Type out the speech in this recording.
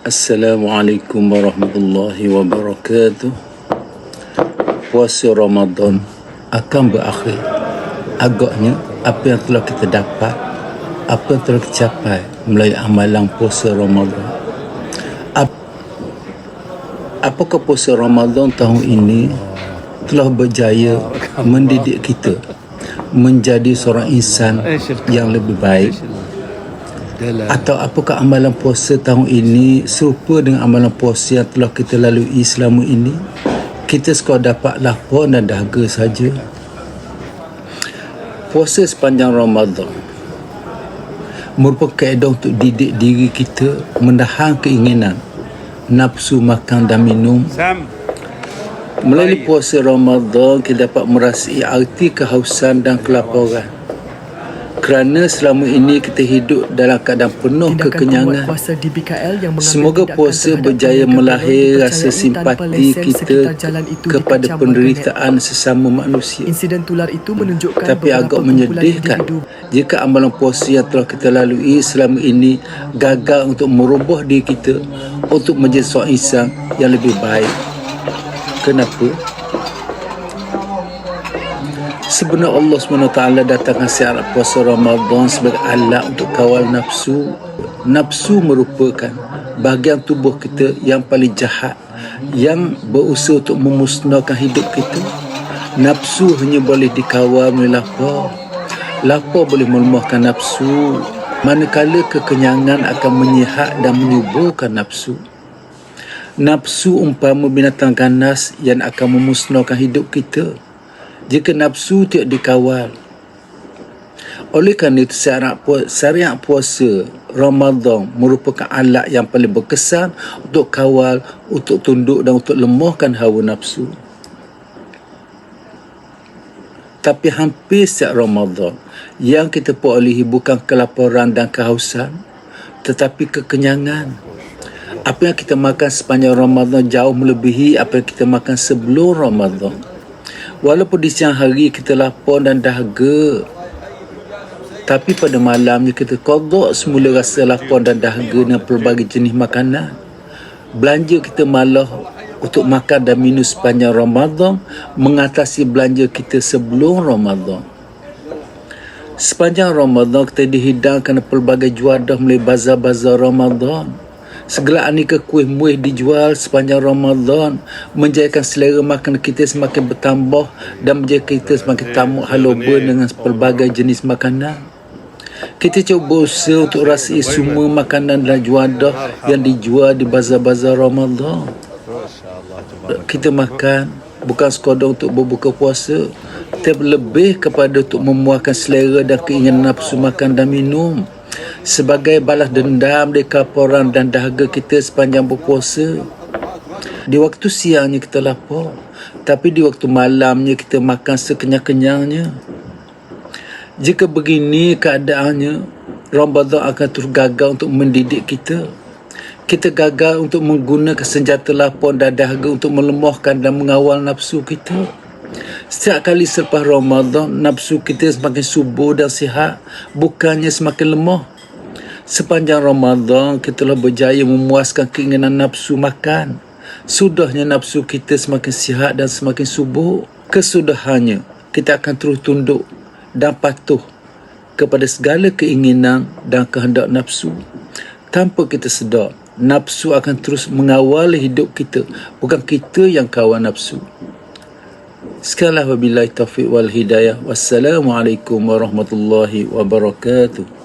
Assalamualaikum warahmatullahi wabarakatuh. Puasa Ramadan akan berakhir. Agaknya apa yang telah kita dapat, apa yang telah kita capai melalui amalan puasa Ramadan. Ap- apakah puasa Ramadan tahun ini telah berjaya mendidik kita menjadi seorang insan yang lebih baik atau apakah amalan puasa tahun ini serupa dengan amalan puasa yang telah kita lalui selama ini kita sekadar dapat lapar dan dahaga saja. Puasa sepanjang Ramadan merupakan kaedah untuk didik diri kita menahan keinginan nafsu makan dan minum. Melalui puasa Ramadan kita dapat merasai arti kehausan dan kelaparan kerana selama ini kita hidup dalam keadaan penuh Tindakan kekenyangan. Di BKL yang Semoga puasa berjaya melahir rasa simpati kita kepada penderitaan sesama manusia. Insiden tular itu menunjukkan Tapi agak menyedihkan jika amalan puasa yang telah kita lalui selama ini gagal untuk merubah diri kita untuk menjadi seorang insan yang lebih baik. Kenapa? Sebenarnya Allah SWT datangkan syarat puasa Ramadan sebagai alat untuk kawal nafsu. Nafsu merupakan bahagian tubuh kita yang paling jahat yang berusaha untuk memusnahkan hidup kita. Nafsu hanya boleh dikawal melalui lapar. Lapar boleh melemahkan nafsu. Manakala kekenyangan akan menyihat dan menyuburkan nafsu. Nafsu umpama binatang ganas yang akan memusnahkan hidup kita jika nafsu tidak dikawal. Oleh kerana itu syariat puasa Ramadan merupakan alat yang paling berkesan untuk kawal, untuk tunduk dan untuk lemahkan hawa nafsu. Tapi hampir setiap Ramadan yang kita perolehi bukan kelaparan dan kehausan tetapi kekenyangan. Apa yang kita makan sepanjang Ramadan jauh melebihi apa yang kita makan sebelum Ramadan. Walaupun di siang hari kita lapar dan dahaga Tapi pada malamnya kita kodok semula rasa lapar dan dahaga dengan pelbagai jenis makanan. Belanja kita malah untuk makan dan minum sepanjang Ramadan Mengatasi belanja kita sebelum Ramadan. Sepanjang Ramadan kita dihidangkan pelbagai juadah melalui bazar-bazar Ramadan Segala aneka kuih muih dijual sepanjang Ramadan menjadikan selera makan kita semakin bertambah dan menjadikan kita semakin tamak haloba dengan pelbagai jenis makanan. Kita cuba usaha untuk rasai semua makanan dan juadah yang dijual di bazar-bazar Ramadan. Kita makan bukan sekadar untuk berbuka puasa, tetapi lebih kepada untuk memuaskan selera dan keinginan nafsu makan dan minum sebagai balas dendam dari kaporan dan dahaga kita sepanjang berpuasa. Di waktu siangnya kita lapar, tapi di waktu malamnya kita makan sekenyang-kenyangnya. Jika begini keadaannya, Ramadan akan terus gagal untuk mendidik kita. Kita gagal untuk menggunakan senjata lapar dan dahaga untuk melemahkan dan mengawal nafsu kita. Setiap kali selepas Ramadan, nafsu kita semakin subur dan sihat, bukannya semakin lemah. Sepanjang Ramadan, kita telah berjaya memuaskan keinginan nafsu makan. Sudahnya nafsu kita semakin sihat dan semakin subur. Kesudahannya, kita akan terus tunduk dan patuh kepada segala keinginan dan kehendak nafsu. Tanpa kita sedar, nafsu akan terus mengawal hidup kita. Bukan kita yang kawan nafsu. Sekalian wabillahi taufiq wal hidayah. Wassalamualaikum warahmatullahi wabarakatuh.